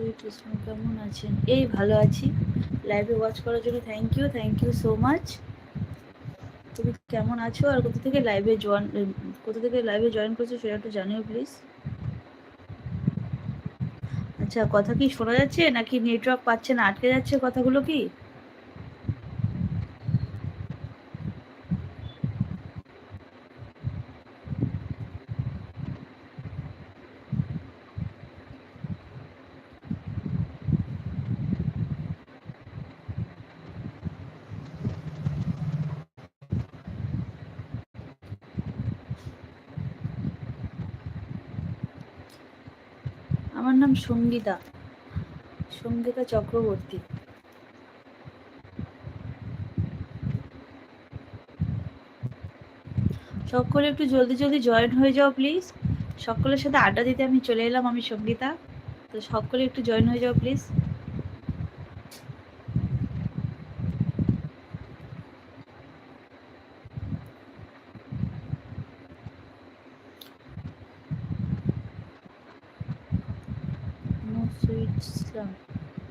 Sweet Krishna কেমন আছেন? এই ভালো আছি। লাইভে ওয়াচ করার জন্য thank you thank you so much তুমি কেমন আছো আর কোথা থেকে লাইভে জয়েন কোথা থেকে লাইভে জয়েন করছ সেটা একটু জানিও প্লিজ আচ্ছা কথা কি শোনা যাচ্ছে নাকি নেটওয়ার্ক পাচ্ছে না, আটকে যাচ্ছে কথাগুলো কি আমার নাম সঙ্গীতা। সঙ্গীতা চক্রবর্তী। সকলে একটু জলদি জলদি জয়েন হয়ে যাও প্লিজ সকলের সাথে আড্ডা দিতে আমি চলে এলাম, আমি সঙ্গীতা। তো সকলে একটু জয়েন হয়ে যাও প্লিজ ইসলাম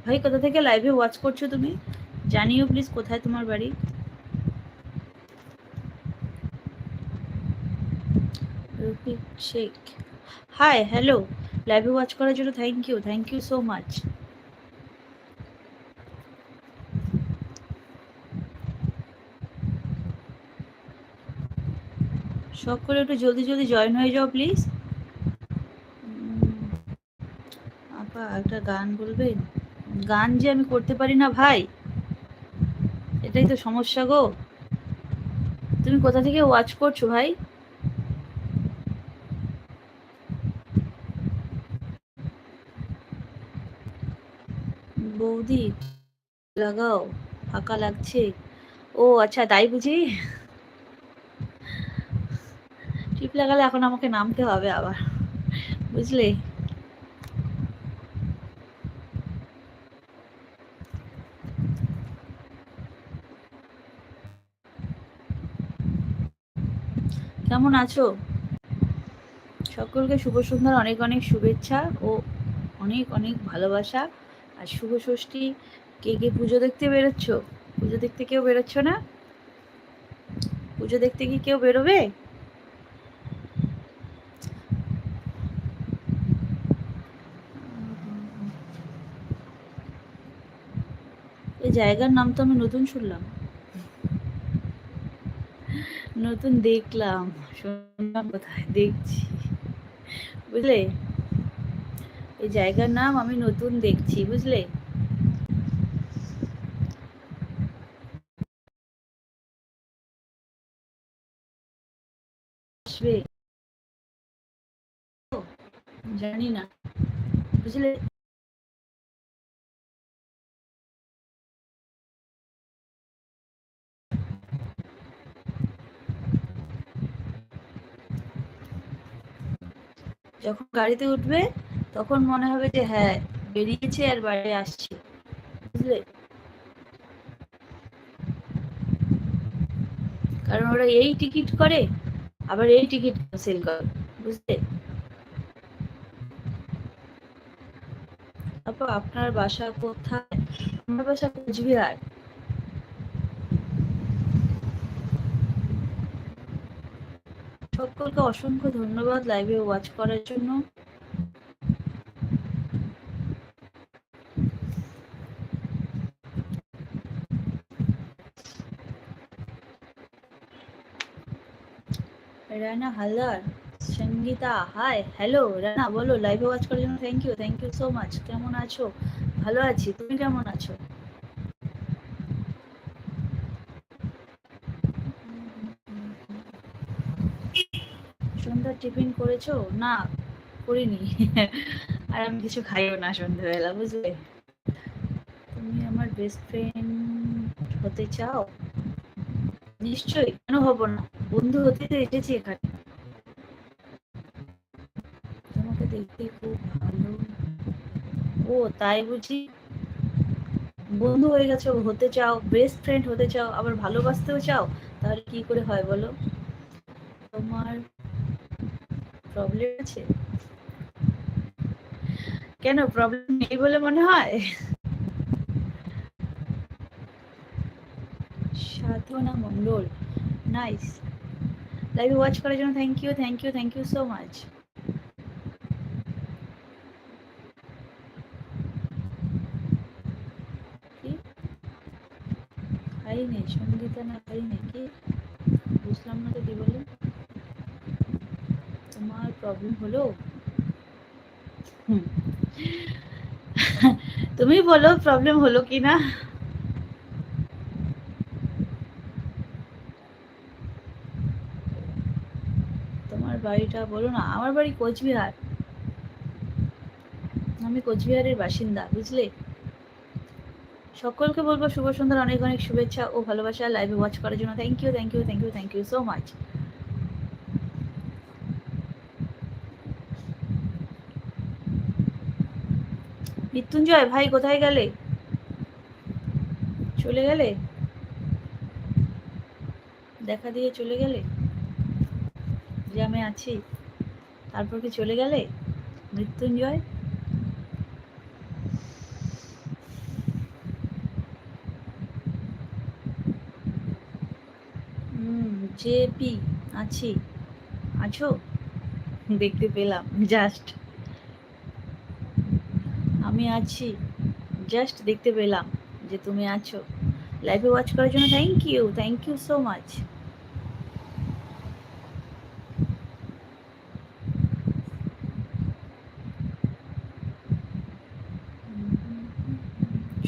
ভাই, কোথা থেকে লাইভে ওয়াচ করছ তুমি? জানিও প্লিজ কোথায় তোমার বাড়ি? রফিক শেখ। হাই হ্যালো লাইভে ওয়াচ করার জন্য thank you thank you so much সকলে একটু জলদি জলদি জয়েন হয়ে যাও প্লিজ আপা একটা গান বলবেন গান যে আমি করতে পারি না ভাই, এটাই তো সমস্যা গো। তুমি কোথা থেকে ওয়াচ করছ ভাই? বৌদি, লাগাও, ফাঁকা লাগছে। ও আচ্ছা তাই বুঝি? টিপ লাগালে এখন আমাকে নামতে হবে আবার, বুঝলে? কেমন আছো? সকলকে শুভ সুন্দর অনেক অনেক শুভেচ্ছা ও অনেক অনেক ভালোবাসা। আর শুভ ষষ্ঠী, কে কে পুজো দেখতে বেরোচ্ছ? পুজো দেখতে কেউ বেরোচ্ছ না? পুজো দেখতে কি কেউ বেরোবে? এই জায়গার নাম তো আমি নতুন শুনলাম। নতুন দেখলাম। শুনলাম কোথায়? দেখছি। বুঝলে? এই জায়গার নাম আমি নতুন দেখছি, বুঝলে? জানি না। বুঝলে? যখন গাড়িতে উঠবে, তখন মনে হবে যে হ্যাঁ বেরিয়েছে আর বাইরে আসছে। বুঝলে? কারণ ওরা এই টিকিট করে, আবার এই টিকিট ক্যান্সেল করে। বুঝলে? আপনার বাসা কোথায়? আমার বাসা কোচবিহার? সকলকে অসংখ্য ধন্যবাদ লাইভে ওয়াচ করার জন্য। রানা হালদার, সঙ্গীতা হাই হ্যালো রানা, বলো লাইভে ওয়াচ করার জন্য thank you thank you so much কেমন আছো? ভালো আছি, তুমি কেমন আছো? সন্ধ্যার টিফিন করেছ? না, করিনি। আর আমি কিছু খাইও না সন্ধ্যাবেলা বুঝলে? তুমি আমার বেস্ট ফ্রেন্ড হতে চাও? নিশ্চয়ই, কেন হব না? বন্ধু হতে তো এসেছি এখানে। তোমাকে দেখতে খুব ভালো। ও, তাই বুঝি? বন্ধু হয়ে গেছো, হতে চাও বেস্ট ফ্রেন্ড হতে চাও, আবার ভালোবাসতেও চাও? তাহলে কি করে হয় বলো? তোমার প্রবলেম আছে? কেন প্রবলেম নেই বলে মনে হয়? Sadhana Mondal nice live watch করার জন্য thank you thank you thank you so much খাইনি সঙ্গীতা না খাইনি কি বুঝলাম না তো কি বলে তোমার প্রবলেম হলো? তুমি বলো প্রবলেম হলো কি না তোমার বাড়িটা বলো না আমার বাড়ি কোচবিহার। আমি কোচবিহারের বাসিন্দা বুঝলে? সকলকে বলব শুভ সন্ধ্যার অনেক অনেক শুভেচ্ছা ও ভালোবাসা লাইভে ওয়াচ করার জন্য। Thank you thank you thank you thank you so much Mrityunjay, ভাই কোথায় গেলে? চলে গেলে? দেখা দিয়ে চলে গেলে? যে আমি আছি, তারপর কি চলে গেলে? মৃত্যুঞ্জয়? জেপি আছি। আছো? দেখতে পেলাম, জাস্ট। আমি আছি। জাস্ট দেখতে পেলাম যে তুমি আছো। লাইভে ওয়াচ করার জন্য thank you thank you so much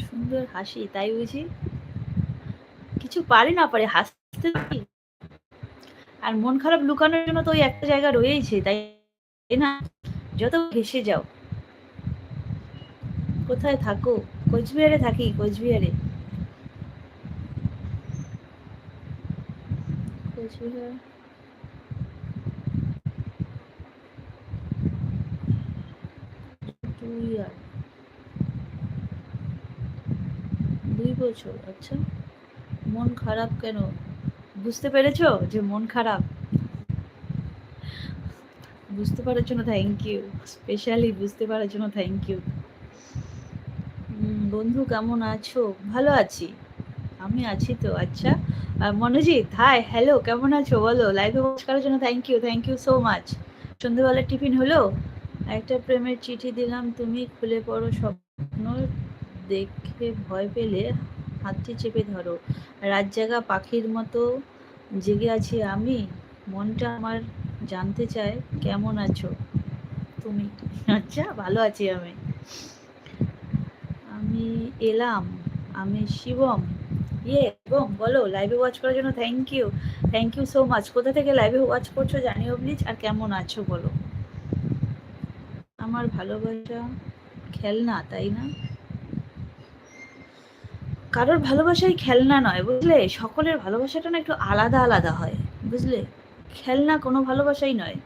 সুন্দর হাসি, তাই বুঝি? কিছু পারে না পারে, হাসতে আর মন খারাপ লুকানোর জন্য তো ওই একটা জায়গা রয়েছে তাই না? যত ঘেসে যাও। কোথায় থাকো? কোচবিহারে থাকি, কোচবিহারে। কোচবিহার। দুই বছর আচ্ছা। মন খারাপ কেন? বুঝতে পেরেছ যে মন খারাপ? বুঝতে পারার জন্য থ্যাংক ইউ স্পেশালি বুঝতে পারার জন্য থ্যাংক ইউ বন্ধু, কেমন আছো? ভালো আছি। আমি আছি তো আচ্ছা। মনোজিৎ হাই হ্যালো কেমন আছো? বলো লাইভে ওয়াচ করার জন্য thank you thank you so much সন্ধ্যেবেলার tiffin হলো? একটা প্রেমের চিঠি দিলাম, তুমি খুলে পড়ো স্বপ্ন। দেখে ভয় পেলে হাতটি চেপে ধরো। রাত জাগা পাখির মতো জেগে আছি আমি। মনটা আমার জানতে চায়, কেমন আছো? তুমি আচ্ছা ভালো আছি আমি। আমি এলাম, আমি শিবম। ইয়ে এবং বলো লাইভে ওয়াচ করার জন্য thank you thank you so much কোথা থেকে লাইভে ওয়াচ করছ জানিও প্লিজ আর কেমন আছো বলো? আমার ভালোবাসা খেলনা, তাই না? কারোর ভালোবাসাই খেলনা নয়, বুঝলে? সকলের ভালোবাসাটা না একটু আলাদা আলাদা হয়, বুঝলে? খেলনা কোনো ভালোবাসাই নয়।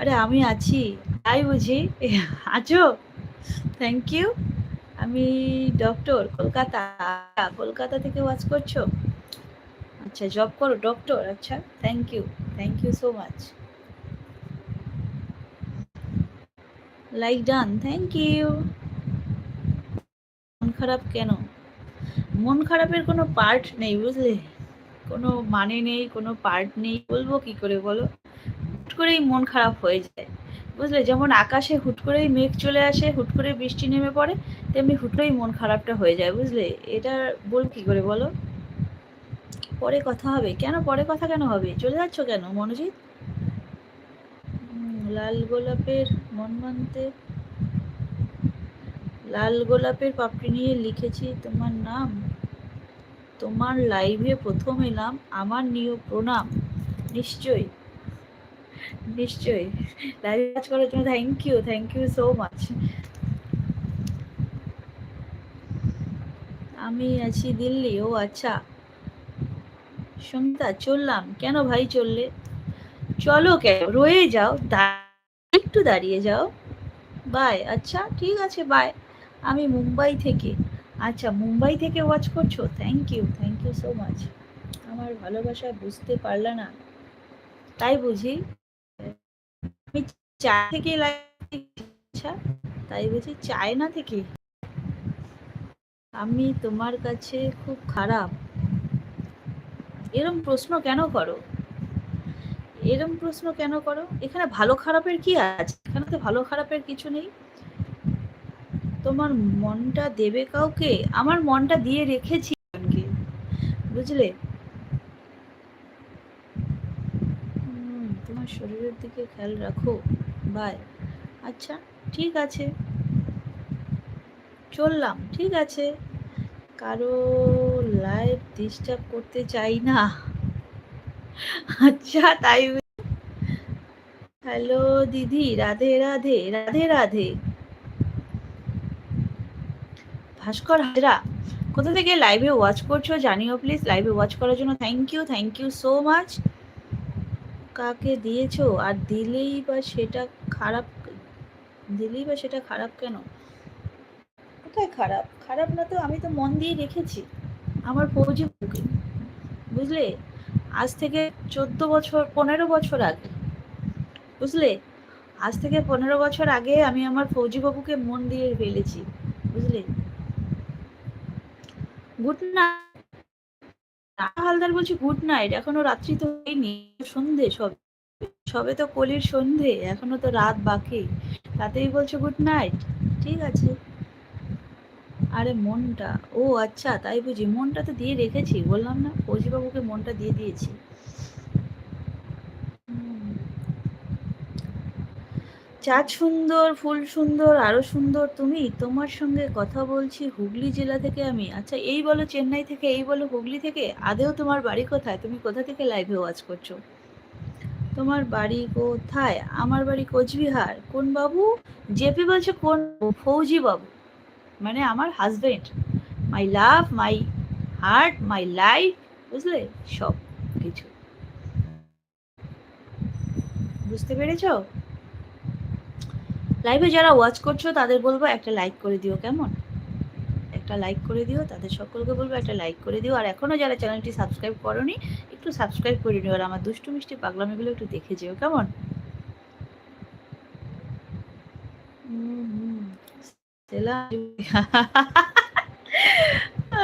আরে আমি আছি, তাই বুঝি। আছো? থ্যাংক ইউ আমি ডক্টর কলকাতা। কলকাতা থেকে ওয়াচ করছ? আচ্ছা জব করো ডক্টর আচ্ছা। Thank you thank you so much like done thank you মন খারাপ কেন? মন খারাপের কোনো পার্ট নেই বুঝলে? কোনো মানে নেই, কোনো পার্ট নেই। বলব কি করে বলো? হুট করেই মন খারাপ হয়ে যায়। বুঝলে যেমন আকাশে হুট করেই মেঘ চলে আসে, হুট করে বৃষ্টি নেমে পড়ে, তেমনি হুট করেই মন খারাপটা হয়ে যায়, বুঝলে? এটা বল কি করে বলো? পরে কথা হবে। কেন? পরে কথা কেন হবে? চলে যাচ্ছ কেন, মনোজিৎ? লাল গোলাপের মন মানতে, লাল গোলাপের পাপড়ি নিয়ে লিখেছি তোমার নাম। তোমার লাইভে প্রথম এলাম, আমার নিয় প্রণাম। নিশ্চয়ই। নিশ্চয়ই। কাজ করার জন্য thank you thank you so much আমি আছি দিল্লি, ও আচ্ছা। সঙ্গীতা চললাম। কেন ভাই চললে? চলো কেন? রয়ে যাও। একটু দাঁড়িয়ে যাও। বাই আচ্ছা ঠিক আছে বাই আমি মুম্বাই থেকে। আচ্ছা মুম্বাই থেকে ওয়াচ করছ? Thank you thank you so much আমার ভালোবাসা বুঝতে পারলে না। তাই বুঝি? আমি থেকে আচ্ছা তাই বুঝি চায়না থেকে। আমি তোমার কাছে খুব খারাপ। এরম প্রশ্ন কেন করো? এরম প্রশ্ন কেন করো? এখানে ভালো খারাপের কি আছে? এখানে তো ভালো খারাপের কিছু নেই। তোমার মনটা দেবে কাউকে? আমার মনটা দিয়ে রেখেছি। বুঝলে হুম, তোমার শরীরের দিকে খেয়াল রাখো। বাই আচ্ছা ঠিক আছে। চললাম, ঠিক আছে। কারও লাইফ ডিস্টার্ব করতে চাই না। আচ্ছা তাই হ্যালো দিদি, রাধে রাধে রাধে রাধে। ভাস্কর হাজরা, কোথা থেকে লাইভে ওয়াচ করছ জানিও প্লিজ লাইভে ওয়াচ করার জন্য thank you thank you so much কাকে দিয়েছ? আর দিলেই বা সেটা খারাপ, দিলেই বা সেটা খারাপ কেন? কোথায় খারাপ? খারাপ না তো আমি তো মন দিয়ে রেখেছি। আমার বুকে বুঝলে? আজ থেকে চোদ্দ বছর, পনেরো বছর আগে। বুঝলে? আজ থেকে পনেরো বছর আগে আমি আমার ফৌজি বাবুকে মন দিয়ে ফেলেছি। বুঝলে? Good night. হালদার বলছি, গুড নাইট, এখনও রাত্রি তো হয়নি, সন্ধে সবে। সবে তো কলির সন্ধে, এখনও তো রাত বাকি। তাতেই বলছে, গুড নাইট, ঠিক আছে। আরে মনটা, ও আচ্ছা তাই বুঝি। মনটা তো দিয়ে রেখেছি, বললাম না বাবুকে মনটা দিয়ে দিয়েছি। চাঁদ সুন্দর, ফুল সুন্দর, আরও সুন্দর। তুমি তোমার সঙ্গে কথা বলছি হুগলি জেলা থেকে আমি। আচ্ছা এই বলো চেন্নাই থেকে, এই বলো হুগলি থেকে? আদেও তোমার বাড়ি কোথায়? তুমি কোথা থেকে লাইভে ওয়াচ করছ? তোমার বাড়ি কোথায়? আমার বাড়ি কোচবিহার। কোন বাবু? জেপি বলছে কোন ফৌজি বাবু। মানে আমার husband my love my heart my life বুঝলে? সব কিছু বুঝতে পেরেছ? লাইভে যারা ওয়াচ করছ, তাদের বলব একটা লাইক করে দিও, কেমন? একটা লাইক করে দিও, তাদের সকলকে বলব একটা লাইক করে দিও। আর এখনও যারা চ্যানেলটি সাবস্ক্রাইব করনি, একটু সাবস্ক্রাইব করে নিও, আর আমার দুষ্টু মিষ্টি পাগলামিগুলো একটু দেখে যেও, কেমন?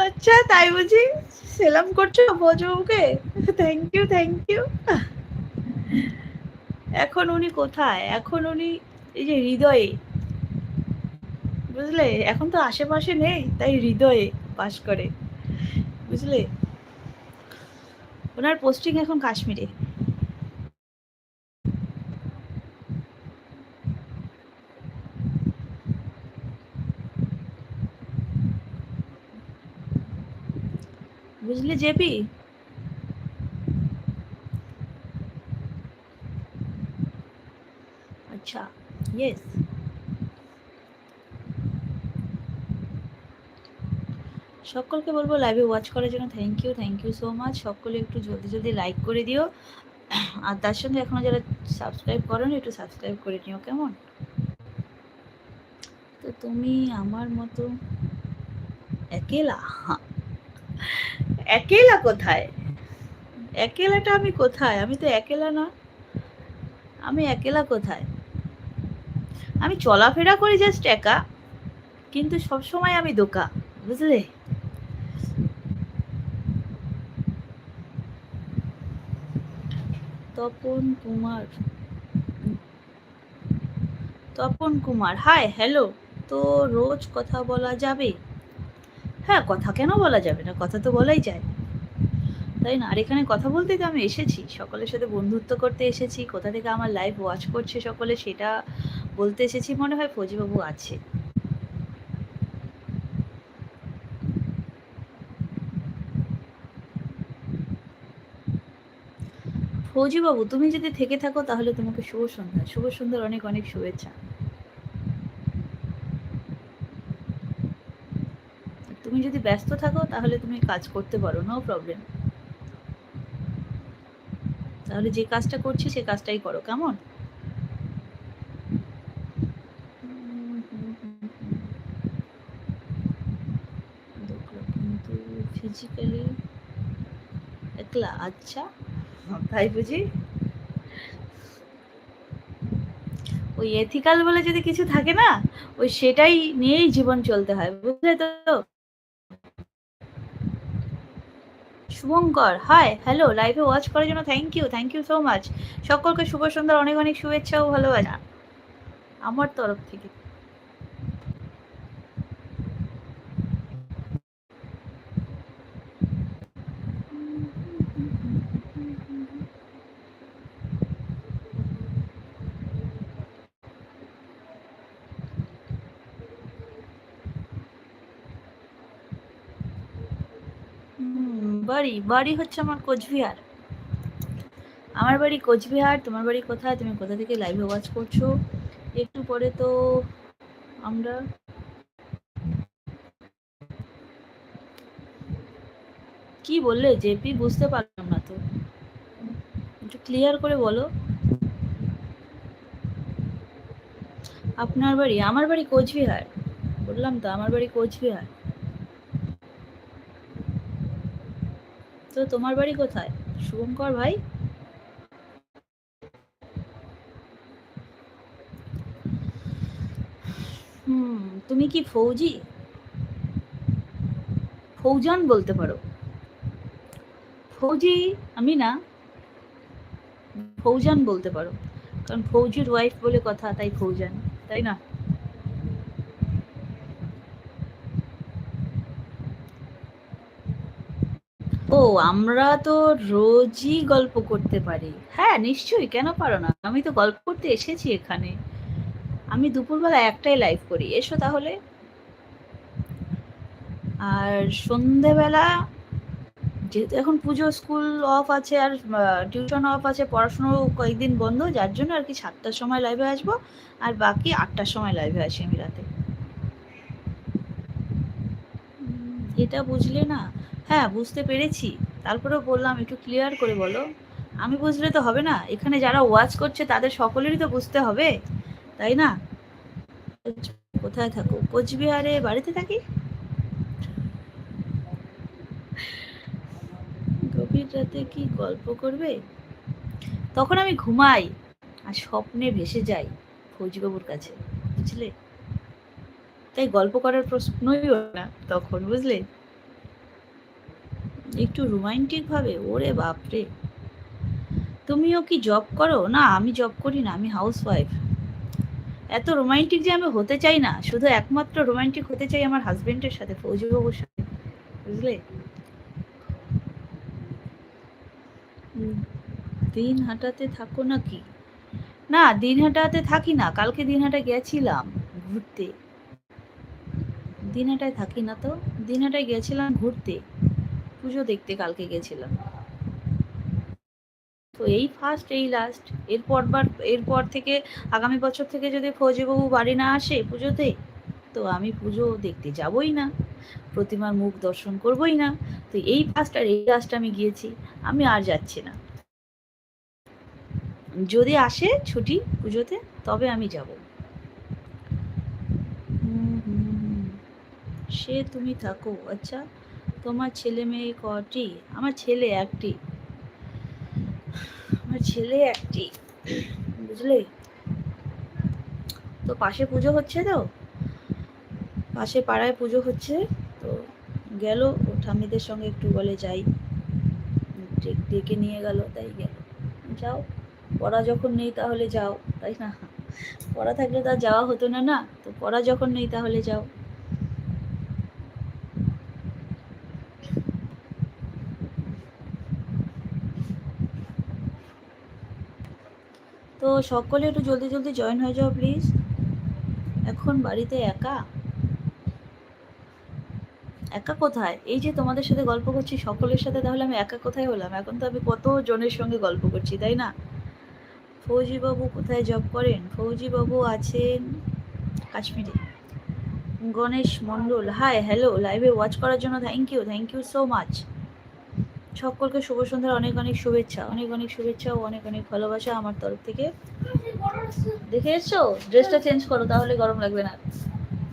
আচ্ছা তাই বুঝি সেলাম করছ ভোজবুকে থ্যাংক ইউ থ্যাংক ইউ এখন উনি কোথায়? এখন উনি এই যে হৃদয়ে, বুঝলে? এখন তো আশেপাশে নেই, তাই হৃদয়ে বাস করে, বুঝলে? ওনার পোস্টিং এখন কাশ্মীরে। বুঝলে জেপি আচ্ছা ইয়েস সকলকে বলব লাইভে ওয়াচ করার জন্য thank you thank you so much সকলে একটু জলদি জলদি লাইক করে দিও। আর তার সঙ্গে এখনও যারা সাবস্ক্রাইব করোনি, একটু সাবস্ক্রাইব করে নিও, কেমন? তো তুমি আমার মতো একেলা? একেলা কোথায়? একেলাটা আমি কোথায়? আমি তো একেলা না। আমি একেলা কোথায়? আমি চলাফেরা করি জাস্ট একা, কিন্তু সব সময় আমি দোকা, বুঝলে? তপন কুমার। তপন কুমার হাই হ্যালো তো রোজ কথা বলা যাবে? হ্যাঁ কথা কেন বলা যাবে না? কথা তো বলাই যায়। তাই না? আর এখানে কথা বলতেই তো আমি এসেছি। সকলের সাথে বন্ধুত্ব করতে এসেছি। কোথা থেকে আমার লাইভ ওয়াচ করছে সকলে সেটা বলতে এসেছি। মনে হয় ফৌজিবাবু আছে। ফৌজিবাবু, তুমি যদি থেকে থাকো তাহলে তোমাকে শুভ সন্ধ্যা। শুভ সন্ধ্যার অনেক অনেক শুভেচ্ছা। তুমি যদি ব্যস্ত থাকো তাহলে তুমি কাজ করতে পারো নো প্রবলেম তাহলে যে কাজটা করছি সে কাজটাই করো কেমন? কিন্তু ফিজিক্যালি একলা আচ্ছা। তাই বুঝি? ওই এথিক্যাল বলে যদি কিছু থাকে না ওই সেটাই নিয়েই জীবন চলতে হয় বুঝলে তো? শুভঙ্কর হাই হ্যালো লাইভে ওয়াচ করার জন্য thank you thank you so much সকলকে শুভ সন্ধ্যার অনেক অনেক শুভেচ্ছা ও ভালোবাসা। আমার তরফ থেকে। বাড়ি? বাড়ি হচ্ছে আমার কোচবিহার। আমার বাড়ি কোচবিহার, তোমার বাড়ি কোথায়? তুমি কোথা থেকে লাইভে ওয়াচ করছ? একটু পরে তো আমরা কি বললে? জেপি, বুঝতে পারলাম না তো। একটু ক্লিয়ার করে বলো। আপনার বাড়ি? আমার বাড়ি কোচবিহার। বললাম তো, আমার বাড়ি কোচবিহার। তোমার বাড়ি কোথায়? শুভঙ্কর ভাই? তুমি কি ফৌজি? ফৌজান বলতে পারো। ফৌজি, আমি না। ফৌজান বলতে পারো। কারণ ফৌজির ওয়াইফ বলে কথা, তাই ফৌজান, তাই না? ও, আমরা তো রোজই গল্প করতে পারি। হ্যাঁ নিশ্চয়ই, কেন পারো না? আমি তো গল্প করতে এসেছি এখানে। আমি দুপুরবেলা একটাই লাইভ করি। এসো তাহলে। আর সন্ধেবেলা যেহেতু এখন পুজো স্কুল অফ আছে আর টিউশন অফ আছে পড়াশুনো কয়েকদিন বন্ধ, যার জন্য আর কি সাতটার সময় লাইভে আসব। আর বাকি আটটার সময় লাইভে আসি আমি রাতে। এটা বুঝলে না। হ্যাঁ বুঝতে পেরেছি। তারপরেও বললাম, একটু ক্লিয়ার করে বলো। আমি বুঝলে তো হবে না, এখানে যারা ওয়াচ করছে তাদের সকলেরই তো বুঝতে হবে, তাই না? কোথায় থাকো? কোচবিহারে বাড়িতে থাকি? গভীর রাতে কি গল্প করবে? তখন আমি ঘুমাই আর স্বপ্নে ভেসে যাই ফৌজিবাবুর কাছে, বুঝলে? তাই গল্প করার প্রশ্নই না তখন, বুঝলে? একটু রোমান্টিক ভাবে ওরে বাপরে। তুমিও কি জব করো? না, আমি জব করি না, আমি হাউস ওয়াইফ এত রোমান্টিক যে আমি হতে চাই না, শুধু একমাত্র রোমান্টিক হতে চাই আমার হাজবেন্ডের সাথে, ফৌজিবাবুর সাথে, বুঝলে? দিন হাঁটাতে থাকো নাকি না, দিন হাঁটাতে থাকি না, কালকে দিন হাঁটা গেছিলাম ঘুরতে। দিনহাটায় থাকি না তো? দিনহাটায় গেছিলাম ঘুরতে। পুজো দেখতে কালকে গেছিলাম। তো এই ফার্স্ট এই লাস্ট এরপর বার, এরপর থেকে আগামী বছর থেকে যদি ফৌজিবাবু বাড়ি না আসে পুজোতে, তো আমি পুজো দেখতে যাবই না। প্রতিমার মুখ দর্শন করবই না। তো এই ফার্স্ট আর এই লাস্ট আমি গিয়েছি, আমি আর যাচ্ছি না। যদি আসে ছুটি পুজোতে, তবে আমি যাব। সে তুমি থাকো আচ্ছা। তোমার ছেলে মেয়ে কটি? আমার ছেলে একটি। আমার ছেলে একটি। বুঝলে? তো পাশে পুজো হচ্ছে তো? পাশে পাড়ায় পুজো হচ্ছে, তো গেল, ও ঠাম্মিদের সঙ্গে একটু বলে যাই। ডেকে নিয়ে গেল, তাই গেল। যাও, পড়া যখন নেই তাহলে যাও, তাই না? পড়া থাকলে তার যাওয়া হতো না না? তো পড়া যখন নেই তাহলে যাও তো সকলে একটু জলদি জলদি জয়েন হয়ে যাও প্লিজ এখন বাড়িতে একা? একা কোথায়? এই যে তোমাদের সাথে গল্প করছি সকলের সাথে, তাহলে আমি একা কোথায় হলাম? এখন তো আমি কত জনের সঙ্গে গল্প করছি, তাই না? ফৌজিবাবু কোথায় জব করেন? ফৌজিবাবু আছেন কাশ্মীরে। গণেশ মণ্ডল হাই হ্যালো লাইভে ওয়াচ করার জন্য thank you thank you so much সকলকে শুভ সন্ধ্যার অনেক অনেক শুভেচ্ছা, অনেক অনেক শুভেচ্ছা ও অনেক অনেক ভালোবাসা আমার তরফ থেকে। দেখে এসছো? ড্রেসটা চেঞ্জ করো, তাহলে গরম লাগবে না।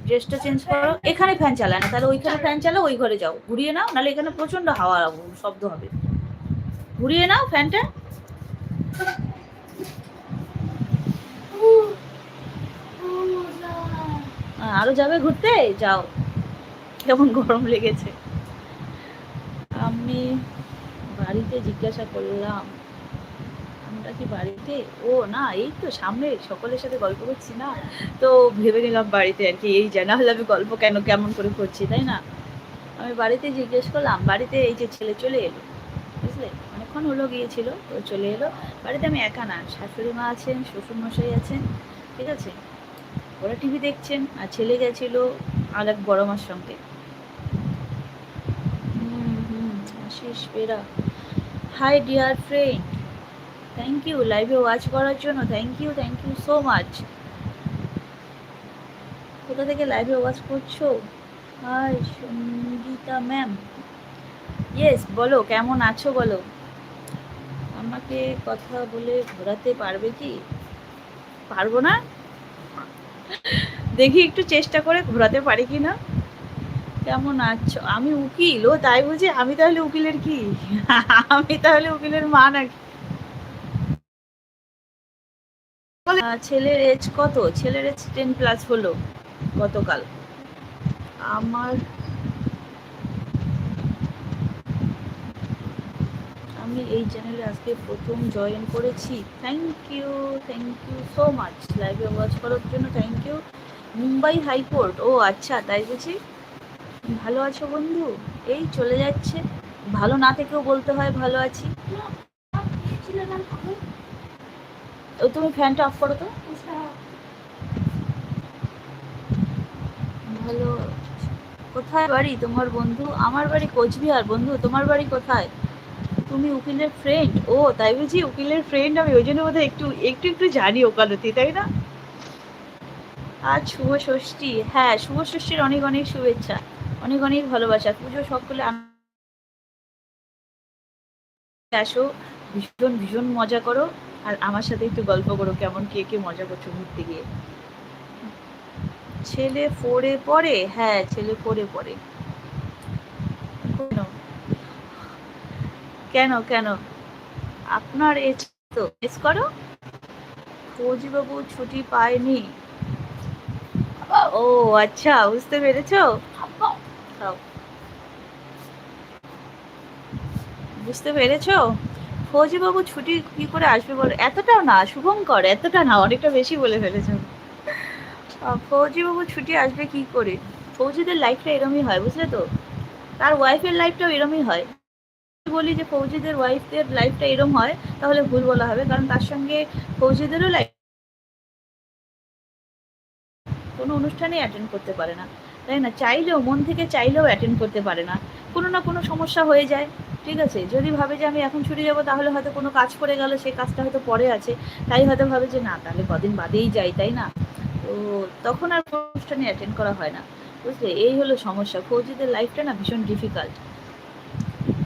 ড্রেসটা চেঞ্জ করো। এখানে ফ্যান চালায় না, তাহলে ওইখানে ফ্যান চালাও, ওই ঘরে যাও। ঘুরিয়ে নাও, নাহলে এখানে প্রচণ্ড হাওয়া শব্দ হবে। ঘুরিয়ে নাও ফ্যানটা আরও যাবে ঘুরতে? যাও। কেমন গরম লেগেছে। আমি বাড়িতে জিজ্ঞাসা করলাম, আমরা কি বাড়িতে? ও না, এই তো সামনে, সকলের সাথে গল্প করছি না। তো ভেবে নিলাম বাড়িতে আর কি, এই জানা হলে আমি গল্প কেন, কেমন করে করছি, তাই না? আমি বাড়িতে জিজ্ঞেস করলাম, বাড়িতে এই যে ছেলে চলে এলো। বুঝলে? অনেকক্ষণ হলো, গিয়েছিল, তো চলে এলো। বাড়িতে আমি একা না, শাশুড়ি মা আছেন শ্বশুর মশাই আছেন, ঠিক আছে? ওরা টিভি দেখছেন, আর ছেলে গেছিল আর এক বড় মার সঙ্গে। হুম হুম, Ashis Bera hi dear friend thank you লাইভে ওয়াচ করার জন্য thank you thank you so much কোথা থেকে লাইভে ওয়াচ করছ? হাই সঙ্গীতা ম্যাম ইয়েস বলো, কেমন আছো বলো? আমাকে কথা বলে ঘোরাতে পারবে কি? পারব না? দেখি একটু চেষ্টা করে ঘোরাতে পারি কি না কেমন আছো? আমি উকিল, ও তাই বুঝি আমি তাহলে উকিলের কি? আমি তাহলে উকিলের মা নাকি? ছেলের এজ কত? ছেলের এজ টেন প্লাস হলো গতকাল। আমার আমি এই চ্যানেলে আজকে প্রথম জয়েন করেছি। Thank you thank you so much লাইভে ওয়াচ করার জন্য thank you Mumbai high court. ও আচ্ছা তাই বুঝি ভালো আছো বন্ধু? এই চলে যাচ্ছে। ভালো না থেকেও বলতে হয় ভালো আছি। তুমি ফ্যানটা অফ করো তো। ভালো কোথায় বাড়ি তোমার বন্ধু? আমার বাড়ি কোচবিহার বন্ধু। তোমার বাড়ি কোথায়? তুমি উকিলের ফ্রেন্ড ও, তাই বুঝি উকিলের ফ্রেন্ড আমি, ওই জন্য বোধহয় একটু একটু একটু জানি ওকালতি, তাই না? আজ শুভ ষষ্ঠী। হ্যাঁ শুভ ষষ্ঠীর অনেক অনেক শুভেচ্ছা। অনেক অনেক ভালোবাসা। পুজো সকলে আসো, ভীষণ ভীষণ মজা করো। আর আমার সাথে একটু গল্প করো, কেমন, কে কে মজা করছ ঘুরতে গিয়ে? ছেলে ফোরে পড়ে? হ্যাঁ ছেলে ফোরে পড়ে। কেন? কেন আপনার এজ তো এজ করো। ফৌজিবাবু ছুটি পায়নি। ও আচ্ছা বুঝতে পেরেছ? খাও। বুঝতে পেরেছ? ফৌজিবাবু ছুটি কি করে আসবে বলো? এতটাও না, শুভঙ্কর, এতটা না, অনেকটা বেশি বলে ফেলেছ। ফৌজিবাবু ছুটি আসবে কি করে? ফৌজিদের লাইফটা এরমই হয়, বুঝলে তো? তার ওয়াইফের লাইফটাও এরমই হয়। বলি যে ফৌজিদের ওয়াইফদের লাইফটা এরম হয়, তাহলে ভুল বলা হবে, কারণ তার সঙ্গে ফৌজিদেরও লাইফ কোনো অনুষ্ঠানেই অ্যাটেন্ড করতে পারে না। তাই না? চাইলেও, মন থেকে চাইলেও অ্যাটেন্ড করতে পারে না। কোনো না কোনো সমস্যা হয়ে যায়, ঠিক আছে? যদি ভাবে যে আমি এখন ছুটি যাব, তাহলে হয়তো কোনো কাজ করে গেল সেই কাজটা হয়তো পরে আছে। তাই হয়তো ভাবে যে, না, তাহলে কদিন বাদেই যাই তাই না? তো তখন আর অনুষ্ঠানে অ্যাটেন্ড করা হয় না। বুঝলে? এই হলো সমস্যা। ফৌজিদের লাইফটা না ভীষণ ডিফিকাল্ট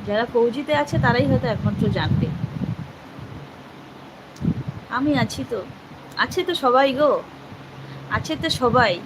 যারা ফৌজিতে আছে, তারাই হয়তো একমাত্র জানবে। আমি আছি তো। আছে তো সবাই গো? আছে তো সবাই।